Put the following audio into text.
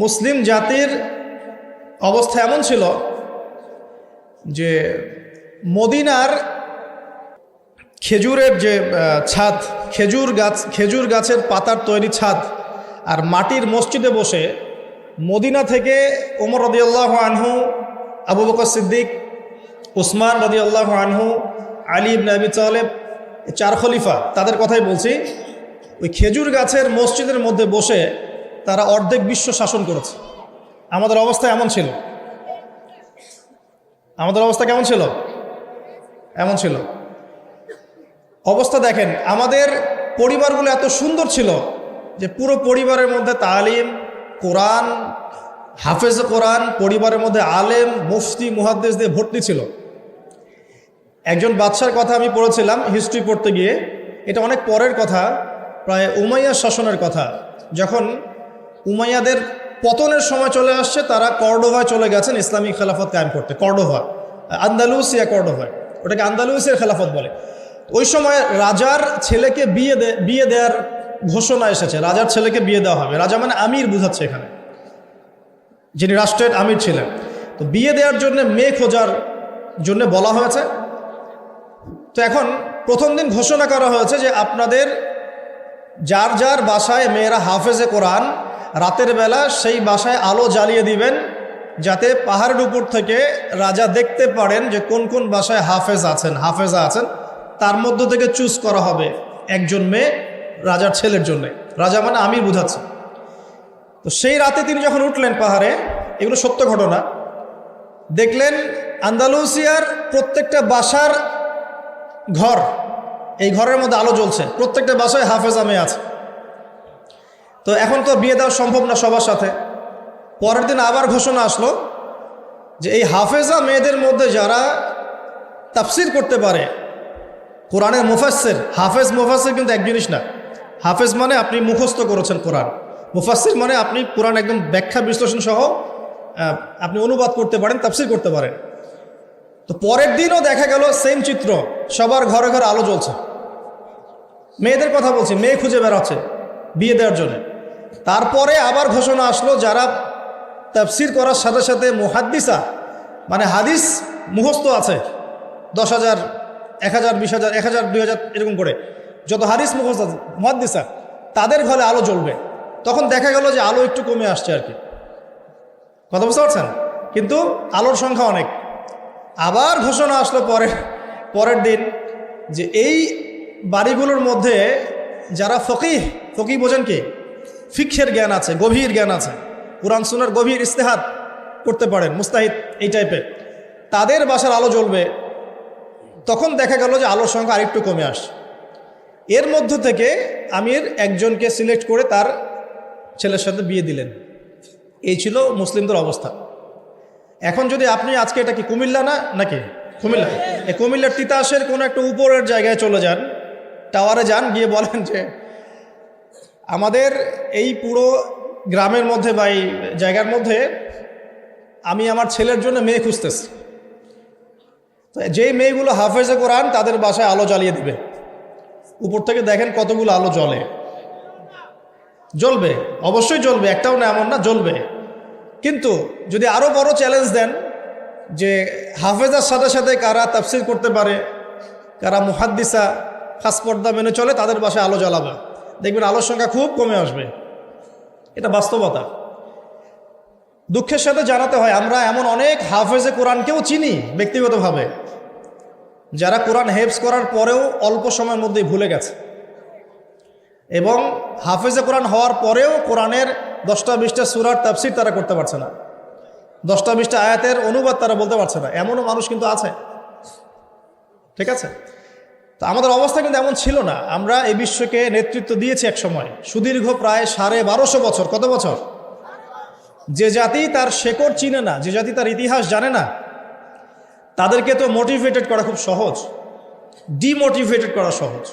মুসলিম জাতির অবস্থা এমন ছিল যে মদিনার খেজুরের যে ছাদ, খেজুর গাছ, খেজুর গাছের পাতার তৈরি ছাদ আর মাটির মসজিদে বসে মদিনা থেকে ওমর রদিয়াল্লাহ আনহু, আবু বকর সিদ্দিক, উসমান রদিয়াল্লাহ আনহু, আলী ইবনে আবি তালেব চার খলিফা, তাদের কথাই বলছি, ওই খেজুর গাছের মসজিদের মধ্যে বসে তারা অর্ধেক বিশ্ব শাসন করেছে। আমাদের অবস্থা এমন ছিল। আমাদের অবস্থা কেমন ছিল? এমন ছিল। অবস্থা দেখেন, আমাদের পরিবারগুলো এত সুন্দর ছিল যে পুরো পরিবারের মধ্যে তালিম, কোরআন, হাফেজ কোরআন, পরিবারের মধ্যে আলেম, মুফতি, মুহাদ্দেস দিয়ে ভর্তি ছিল। একজন বাদশার কথা আমি পড়েছিলাম হিস্ট্রি পড়তে গিয়ে। এটা অনেক পরের কথা, প্রায় উমাইয়া শাসনের কথা। যখন উমাইয়াদের পতনের সময় চলে আসছে, তারা কর্ডোভায় চলে গেছেন ইসলামিক খেলাফত কায়েম করতে। কর্ডোভা আন্দালুসিয়া কর্ডোভায়। ওটাকে আন্দালুসিয়ার খেলাফত বলে। ওই সময় রাজার ছেলেকে বিয়ে বিয়ে দেওয়ার ঘোষণা এসেছে। রাজার ছেলেকে বিয়ে দেওয়া হবে। রাজা মানে আমির বুঝাচ্ছে এখানে। যিনি রাষ্ট্রের আমির ছিলেন। তো বিয়ে দেওয়ার জন্য মেয়ে খোঁজার জন্য বলা হয়েছে। তো এখন প্রথম দিন ঘোষণা করা হয়েছে যে আপনাদের যার যার বাসায় মেয়েরা হাফেজে কোরআন রাতের বেলা সেই বাসায় আলো জ্বালিয়ে দিবেন যাতে পাহাড়ের উপর থেকে রাজা দেখতে পারেন যে কোন কোন বাসায় হাফেজ আছেন, হাফেজা আছেন। তার মধ্য থেকে চুজ করা হবে একজন মেয়ে, রাজার ছেলের জন্যে। রাজা মানে আমি বুঝাচ্ছে। তো সেই রাতে তিনি যখন উঠলেন পাহাড়ে, এগুলো সত্য ঘটনা। দেখলেন আন্দালুসিয়ার প্রত্যেকটা বাসার ঘর, এই ঘরের মধ্যে আলো জ্বলছে। প্রত্যেকটা বাসায় হাফেজা মেয়ে আছে। তো এখন তো বিয়ে দেওয়া সম্ভব না সবার সাথে। পরের দিন আবার ঘোষণা আসলো যে এই হাফেজা মেয়েদের মধ্যে যারা তাফসির করতে পারে, কোরআনের মুফাসের হাফেজ মুফাসের কিন্তু এক জিনিস না। হাফেজ মানে আপনি মুখস্থ করেছেন কোরআন। মুফাসির মানে আপনি কোরআন একদম ব্যাখ্যা বিশ্লেষণ সহ আপনি অনুবাদ করতে পারেন, তাফসির করতে পারেন। তো পরের দিনও দেখা গেল সেম চিত্র, সবার ঘরে ঘরে আলো জ্বলছে। মেয়েদের কথা বলছি, মেয়ে খুঁজে বেড়াচ্ছে বিয়ে দেওয়ার জন্য। তারপরে আবার ঘোষণা আসলো যারা তাফসির করার সাথে সাথে মুহাদ্দিসা মানে হাদিস মুখস্থ আছে, দশ হাজার, এক হাজার, বিশ হাজার, এক হাজার, দুই হাজার, এরকম করে। যত হাদিস মুখস্থ আছে, মুহাদ্দিসা, তাদের ঘরে আলো জ্বলবে। তখন দেখা গেল যে আলো একটু কমে আসছে আর কি। কথা বুঝতে পারছেন? কিন্তু আলোর সংখ্যা অনেক। আবার ঘোষণা আসলো পরে, পরের দিন যে এই বাড়িগুলোর মধ্যে যারা ফকিহ ফকিহ বোঝেন কি? ফিক্ষের জ্ঞান আছে, গভীর জ্ঞান আছে। কোরআন সুনার গভীর ইস্তেহাত করতে পারেন, মুস্তাহিদ এই টাইপের তাদের বাসার আলো জ্বলবে। তখন দেখা গেল যে আলোর সংখ্যা আরেকটু কমে আসে এর মধ্য থেকে আমির একজনকে সিলেক্ট করে তার ছেলের সাথে বিয়ে দিলেন। এই ছিল মুসলিমদের অবস্থা। এখন যদি আপনি আজকে এটা কি কুমিল্লা না, নাকি? কুমিল্লা। এই কুমিল্লার তিতাসের কোনো একটা উপরের জায়গায় চলে যান, টাওয়ারে যান, গিয়ে বলেন যে আমাদের এই পুরো গ্রামের মধ্যে বা এই জায়গার মধ্যে আমি আমার ছেলের জন্য মেয়ে খুঁজতেছি। তো যেই মেয়েগুলো হাফেজে কোরআন তাদের বাসায় আলো জ্বালিয়ে দিবে। উপর থেকে দেখেন কতগুলো আলো জ্বলে। জ্বলবে, অবশ্যই জ্বলবে, একটাও না, এমন না, জ্বলবে। কিন্তু যদি আরও বড় চ্যালেঞ্জ দেন, যে হাফেজার সাথে সাথে কারা তাফসির করতে পারে, কারা মুহাদ্দিসা, খাস পর্দা মেনে চলে, তাদের বাসায় আলো জ্বালাবে। দেখবেন আলোর সংখ্যা খুব কমে আসবে। এটা বাস্তবতা। দুঃখের সাথে জানাতে হয়, আমরা এমন অনেক হাফেজে কোরআনকেও চিনি ব্যক্তিগতভাবে, যারা কোরআন হেফস করার পরেও অল্প সময়ের মধ্যেই ভুলে গেছে। এবং হাফেজে কোরআন হওয়ার পরেও কোরআনের দশটা বিশটা সুরার তাফসির তারা করতে পারছে না। দশটা বিশটা আয়াতের অনুবাদ তারা বলতে পারছে না। এমনও মানুষ কিন্তু আছে। ঠিক আছে? তো আমাদের অবস্থা কিন্তু এমন ছিল না। আমরা এই বিশ্বকে নেতৃত্ব দিয়েছি এক সময়। সুদীর্ঘ প্রায় সাড়ে বারোশো বছর। কত বছর? যে জাতি তার শেকড় চিনে না, যে জাতি তার ইতিহাস জানে না, তাদেরকে তো মোটিভেটেড করা খুব সহজ। ডিমোটিভেটেড করা সহজ।